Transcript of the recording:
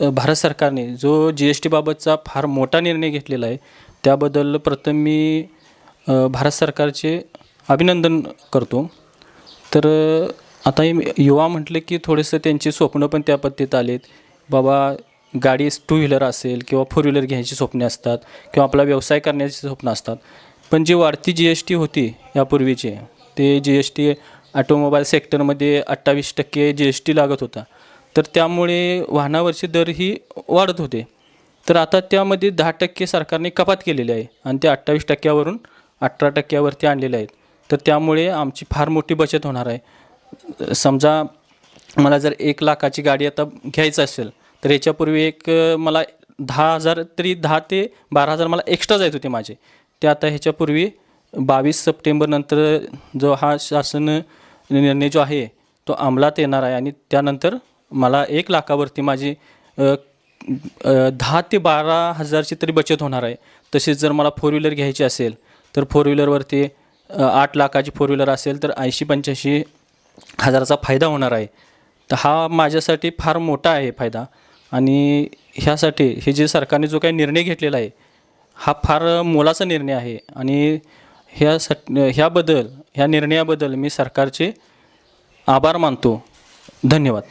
भारत सरकारने जो G S टीबाबतचा फार मोठा निर्णय घेतलेला आहे त्याबद्दल प्रथम मी भारत सरकारचे अभिनंदन करतो. तर आता हे युवा म्हटलं की थोडंसं त्यांची स्वप्न पण त्या पद्धतीत आलेत. बाबा गाडी टू व्हीलर असेल किंवा फोर व्हीलर घ्यायची स्वप्ने असतात किंवा आपला व्यवसाय करण्याची स्वप्न असतात. पण जी वाढती जी एस टी होती यापूर्वीची ते जी एस टी ऑटोमोबाईल सेक्टरमध्ये अठ्ठावीस टक्के जी एस टी लागत होता. तर त्यामुळे वाहनावरचे दरही वाढत होते. तर आता त्यामध्ये दहा टक्के सरकारने कपात केलेली आहे आणि ते अठ्ठावीस टक्क्यावरून अठरा टक्क्यावरती आणलेले आहेत. तर त्यामुळे आमची फार मोठी बचत होणार आहे. समजा मला जर एक लाखाची गाडी आता घ्यायचं असेल तर याच्यापूर्वी एक मला दहा हजार तरी दहा ते बारा हजार मला एक्स्ट्रा जायत होते माझे. ते आता ह्याच्यापूर्वी बावीस सप्टेंबरनंतर जो हा शासन निर्णय जो आहे तो अंमलात येणार आहे आणि त्यानंतर मला एक लाखावरती माझी दहा ते बारा हजारची तरी बचत होणार आहे. तसेच जर मला फोर व्हीलर घ्यायची असेल तर फोर व्हीलरवरती आठ लाखाची फोर व्हीलर असेल तर ऐंशी पंच्याऐंशी हजाराचा फायदा होणार आहे. तर हा माझ्यासाठी फार मोठा आहे फायदा. आणि ह्यासाठी हे जे सरकारने जो काही निर्णय घेतलेला आहे हा फार मोलाचा निर्णय आहे. आणि ह्यासाठी ह्याबद्दल ह्या निर्णयाबद्दल मी सरकारचे आभार मानतो. धन्यवाद.